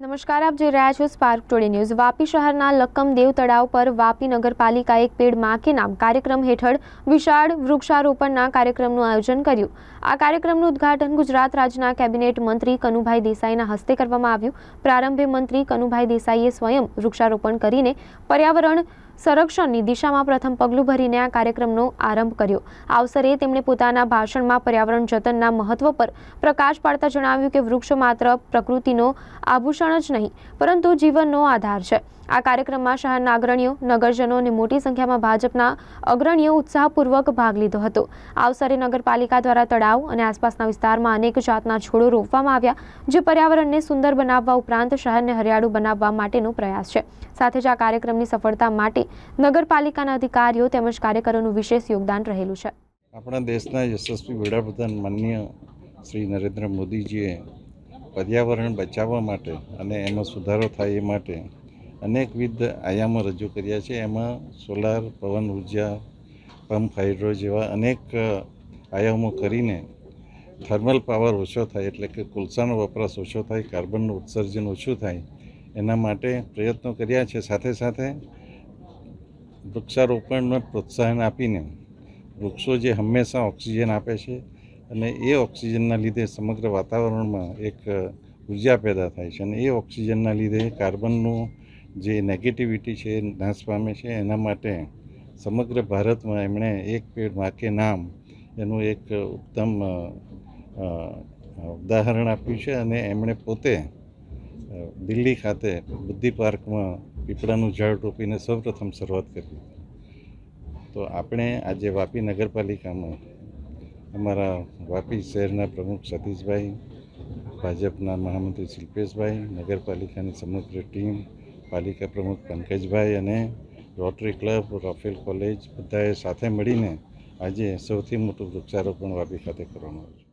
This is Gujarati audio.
નમસ્કાર, આપ જોઈ રહ્યા છો સ્પાર્ક ટુડે ન્યૂઝ વાપી શહેરના લક્કમ દેવ તળાવ પર વાપી નગરપાલિકા એક પેડમાં નામ કાર્યક્રમ હેઠળ વિશાળ વૃક્ષારોપણના કાર્યક્રમનું આયોજન કર્યું. આ કાર્યક્રમનું ઉદ્ઘાટન ગુજરાત રાજ્યના કેબિનેટ મંત્રી કનુભાઈ દેસાઈના હસ્તે કરવામાં આવ્યું. પ્રારંભે મંત્રી કનુભાઈ દેસાઈએ સ્વયં વૃક્ષારોપણ કરીને પર્યાવરણ સંરક્ષણની દિશામાં પ્રથમ પગલું ભરીને આ કાર્યક્રમનો આરંભ કર્યો. આ અવસરે તેમણે પોતાના ભાષણમાં પર્યાવરણ જતનના મહત્વ પર પ્રકાશ પાડતા જણાવ્યું કે વૃક્ષો માત્ર પ્રકૃતિનો આભૂષણ જ નહીં, પરંતુ જીવનનો આધાર છે. આ કાર્યક્રમમાં શહેરના અગ્રણીઓ, નગરજનો અને મોટી સંખ્યામાં ભાજપના અગ્રણીઓ ઉત્સાહપૂર્વક ભાગ લીધો હતો. આ અવસરે નગરપાલિકા દ્વારા તળાવ અને આસપાસના વિસ્તારમાં અનેક જાતના છોડો રોપવામાં આવ્યા, જે પર્યાવરણને સુંદર બનાવવા ઉપરાંત શહેરને હરિયાળું બનાવવા માટેનો પ્રયાસ છે. સાથે જ આ કાર્યક્રમની સફળતા માટે નગરપાલિકાના અધિકારીઓ તેમજ કાર્યકરોનું વિશેષ યોગદાન રહેલું છે. આપણા દેશના યશસ્વી વડાપ્રધાન માન્ય શ્રી નરેન્દ્ર મોદીજીએ પર્યાવરણ બચાવવા માટે અને એમાં સુધારો થાય એ માટે અનેકવિધ આયામો રજૂ કર્યા છે. એમાં સોલાર, પવન ઊર્જા, પંપ, હાઇડ્રો જેવા અનેક આયામો કરીને થર્મલ પાવર ઓછો થાય એટલે કે કોલસાનો વપરાશ ઓછો થાય, કાર્બનનું ઉત્સર્જન ઓછું થાય, એના માટે પ્રયત્નો કર્યા છે. સાથે સાથે વૃક્ષારોપણને પ્રોત્સાહન આપીને વૃક્ષો જે હંમેશા ઓક્સિજન આપે છે અને એ ઓક્સિજનના લીધે સમગ્ર વાતાવરણમાં એક ઊર્જા પેદા થાય છે અને એ ઓક્સિજનના લીધે કાર્બનનું જે નેગેટિવિટી છે, નાશ પામે છે, એના માટે સમગ્ર ભારતમાં એમણે એક પેડ વાકે નામ, એનું એક ઉત્તમ ઉદાહરણ આપ્યું છે અને એમણે પોતે દિલ્હી ખાતે બુદ્ધિ પાર્કમાં પીપળાનું ઝાડ રોપીને સૌપ્રથમ શરૂઆત કરી. તો આપણે આજે વાપી નગરપાલિકામાં અમારા વાપી શહેરના પ્રમુખ સતીશભાઈ, ભાજપના મહામંત્રી શિલ્પેશભાઈ નગરપાલિકાની સમગ્ર ટીમ પાલિકા પ્રમુખ પંકજભાઈ અને રોટરી ક્લબ રોફેલ કોલેજ બધાએ સાથે મળીને આજે સૌથી મોટું વૃક્ષારોપણ વાપી ખાતે કરવામાં આવ્યું છે.